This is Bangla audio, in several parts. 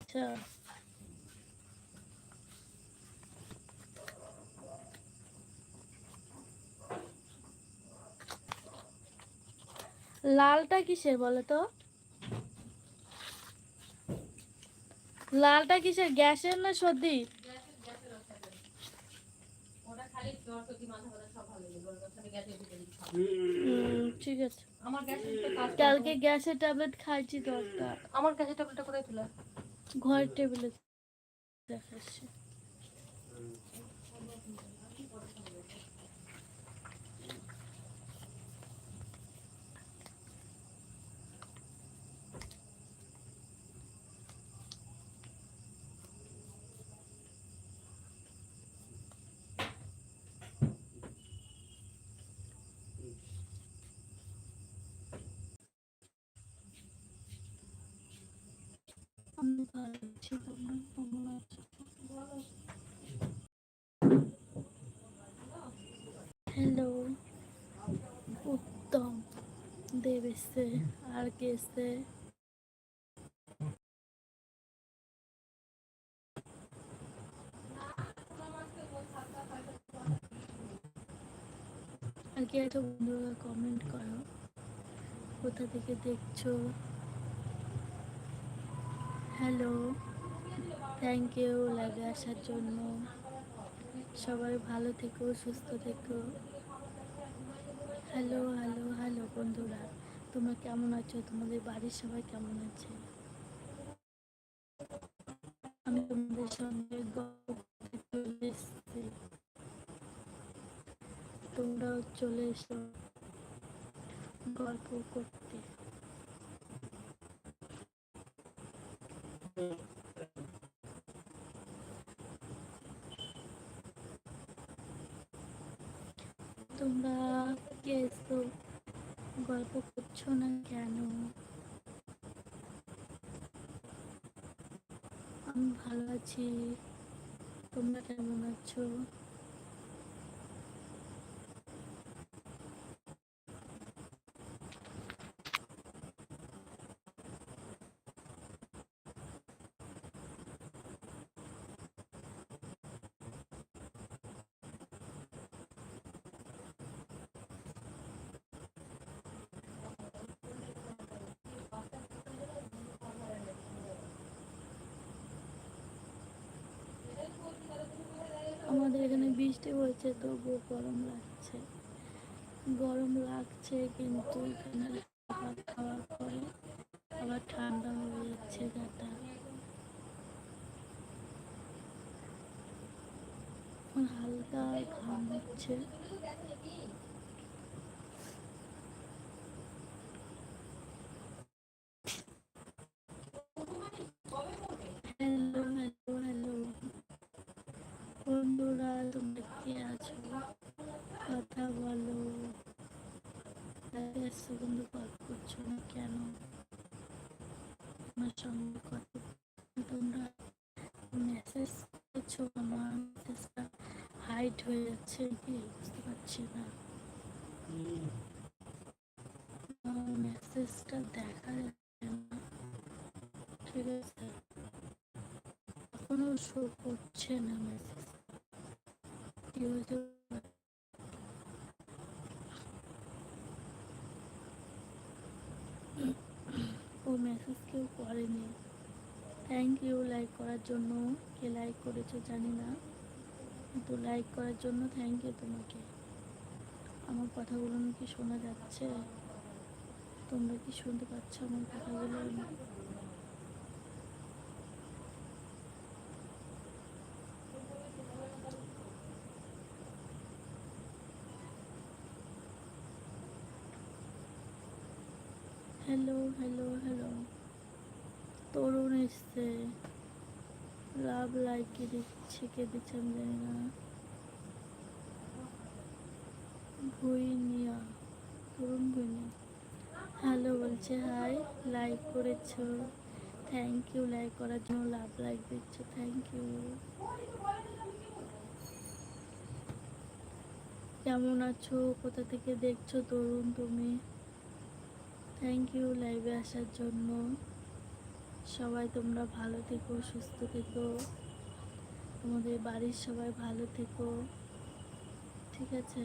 আচ্ছা লালটা কিসের বলো তো লালটা কিসের? গ্যাসের না সর্দি? ঠিক আছে। কালকে গ্যাসের ট্যাবলেট খাইছি দরকার আমার গ্যাসের ট্যাবলেটটা কোথায় ছিল ঘরের টেবিলে দেখাচ্ছি। আমি ভালো হ্যালো উত্তম দেব এসছে আর কে এসছে আর কি একটা বন্ধুরা কমেন্ট করো। কোথা থেকে দেখছ? হ্যালো। থ্যাংক ইউ লাগে আসার জন্য। সবাই ভালো থেকো, সুস্থ থেকো। হ্যালো হ্যালো হ্যালো বন্ধুরা, তোমরা কেমন আছো? তোমাদের বাড়ির সবাই কেমন আছে? আমি তোমাদের সঙ্গে চলে এসেছি। তোমরাও চলে এসো। গল্প করতে তোমরা কে এসো গল্প করছ না কেন? আমি ভালো আছি। তোমরা কেমন আছো? বৃষ্টি হয়েছে, তবুও গরম লাগছে। গরম লাগছে কিন্তু এখানে খাবার খাওয়ার পরে আবার ঠান্ডা হয়ে যাচ্ছে গাটা হালকা ঘাম হচ্ছে হ্যালো হ্যালো হ্যালো বন্ধুরা তোমরা কে আছো কথা বলো এসছো কিন্তু গল্প করছ না কেন আমার সঙ্গে কথা তোমরা মেসেজ করছ আমার মেসেজটা হয়ে যাচ্ছে কি বুঝতে পারছি না। মেসেজটা দেখা যাচ্ছে না। ঠিক আছে। এখনও শো করছে না মেসেজ কি হয়েছে? ও মেসেজ কেউ করেনি। থ্যাংক ইউ লাইক করার জন্য কে লাইক করেছ জানি না। কিন্তু লাইক করার জন্য থ্যাংক ইউ তোমাকে। আমার কথাগুলো কি শোনা যাচ্ছে। তোমরা কি শুনতে পাচ্ছ আমার কথাগুলো? হ্যালো হ্যালো হ্যালো এসছে লাভ লাইকে দিচ্ছে, কে দিচ্ছে আমি জানি না। ভুইনিয়া, তরুণ ভুইনিয়া। হ্যালো বলছে হাই লাইক করেছ। থ্যাংক ইউ লাইক করার জন্য লাভ লাইক দিচ্ছ থ্যাংক ইউ কেমন আছো? কোথা থেকে দেখছ তরুণ তুমি? থ্যাংক ইউ লাইভে আসার জন্য। সবাই তোমরা ভালো থেকো, সুস্থ থেকো। তোমাদের বাড়ির সবাই ভালো থেকো। ঠিক আছে?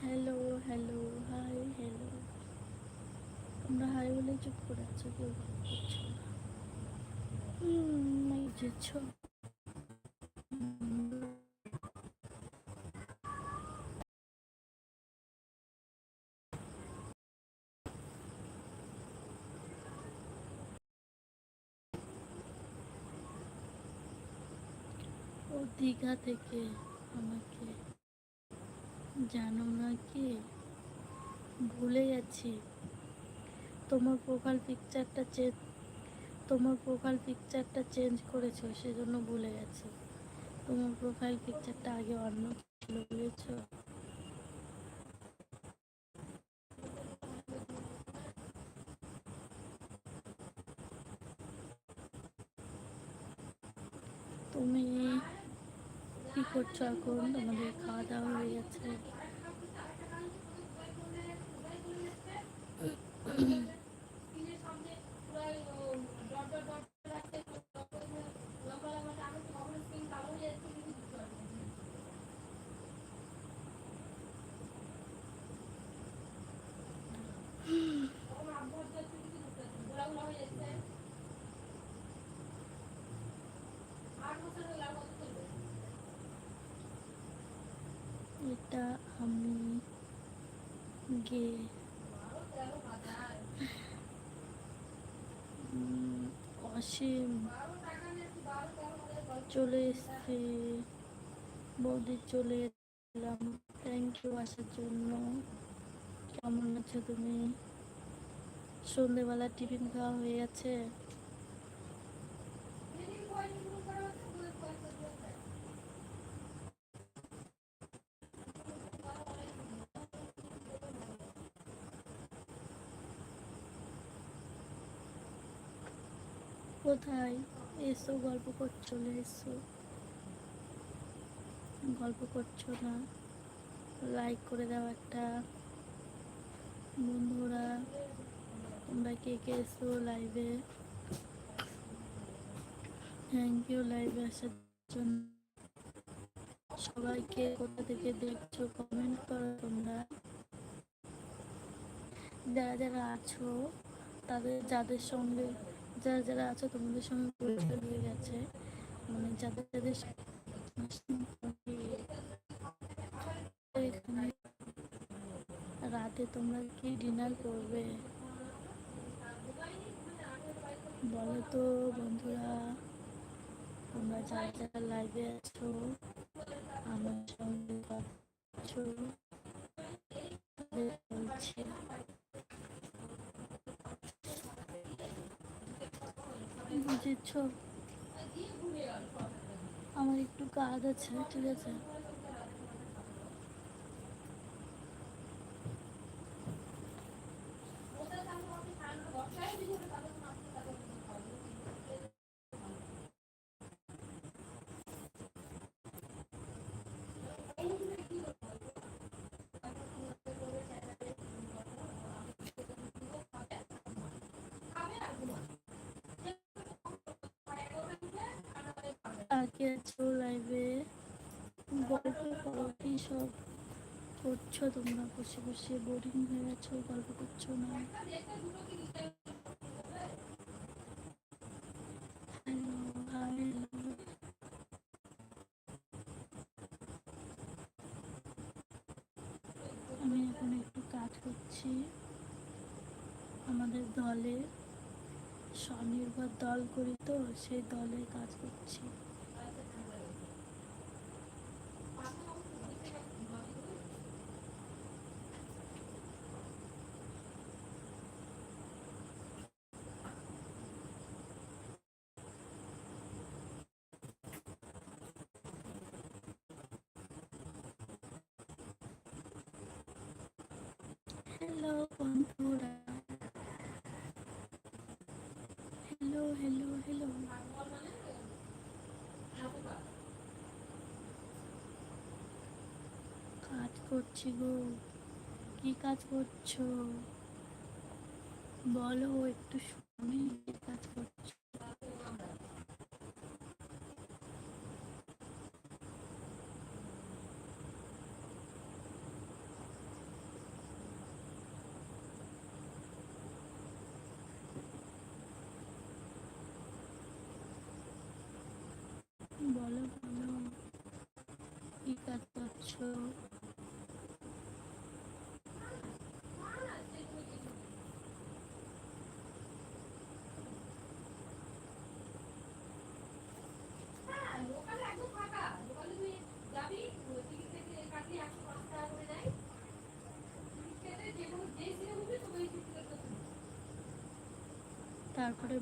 হ্যালো হ্যালো হাই হ্যালো তোমরা হাই বলে চুপ করে আছো, কেউ করছ না। বুঝেছ দীঘা থেকে আমাকে জানো না কি? ভুলে গেছি। তোমার প্রোফাইল পিকচারটা চেঞ্জ তোমার প্রোফাইল পিকচারটা চেঞ্জ করেছ, সেজন্য ভুলে গেছি। তোমার প্রোফাইল পিকচারটা আগে অন্য ছিল, বুঝেছ? তুমি কি করছ এখন? তোমাদের খাওয়া দাওয়া হয়ে গেছে স্ক্রিনের সামনে পুরো ডট ডট ডট রাখতে লম্বা লম্বা আমি তো কখনো স্ক্রিন কালো হয়ে যাচ্ছে কিছু বুঝতে পারছি না। তখন আব্বু হচ্ছে কিছু বুঝতে পারছি না। গোলা গোলা হয়ে যাচ্ছে আট বছর হয়ে গেল আর কত চলবে এটা আমি গে অসীম চলে এসছি। বৌদি চলে এলাম। থ্যাংক ইউ আসার জন্য। কেমন আছো তুমি? সন্ধেবেলা টিফিন খাওয়া হয়ে গেছে যেদিন পয়সা শুরু করা হচ্ছে ওদের পয়সা দিয়ে দেয়। কোথায় এসো, গল্প করছ চলে এসো। গল্প করছ না। লাইক করে দাও একটা। বন্ধুরা, তোমরা কে কে এসো লাইভে থ্যাংক ইউ লাইভে আসার জন্য। সবাইকে কোথা থেকে দেখছ কমেন্ট করো তোমরা। যারা যারা আছো, তাদের, যাদের সঙ্গে যারা যারা আছো, তোমাদের সঙ্গে পরিচয় হয়ে গেছে। মানে যাদের যাদের রাতে তোমরা কি ডিনার করবে? বলো তো বন্ধুরা, তোমরা যারা যারা লাইভে আছো, আমার সঙ্গে বলছি। বুঝেছ? আমার একটু কাজ আছে ঠিক আছে? আর কে আছো লাইভে গল্প করো কি সব করছ তোমরা, বসে বসে বোরিং হয়ে গেছো, গল্প করছ না। আমি এখন একটু কাজ করছি। আমাদের দলে স্বনির্ভর দল করি তো, সেই দলে কাজ করছি। হ্যালো বন্ধুরা হ্যালো হ্যালো হ্যালো কাজ করছি গো। কি কাজ করছ? বলো, একটু শুনি কি কাজ করছ। তারপরে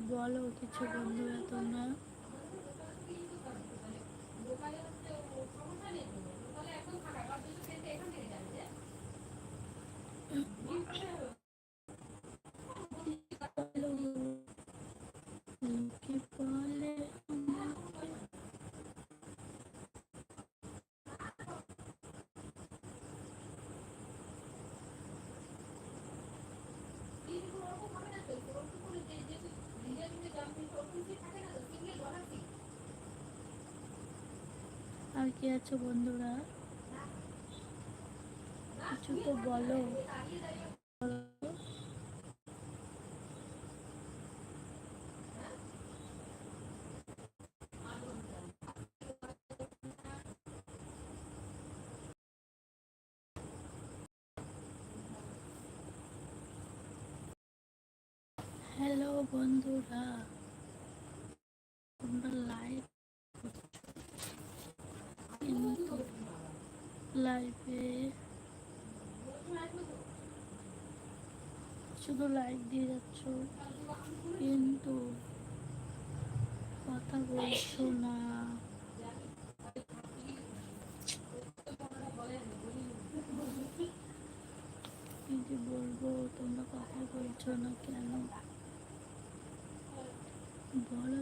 বলো কিছু বন্ধুরা তোমরা। আর কি আছো বন্ধুরা কিছু তো বলো। হ্যালো বন্ধুরা তোমরা লাইভ কিন্তু লাইভে শুধু লাইক দিয়ে যাচ্ছ, কিন্তু কথা বলছো না। কি বলব, তোমরা কথা বলছো না কেন? বলো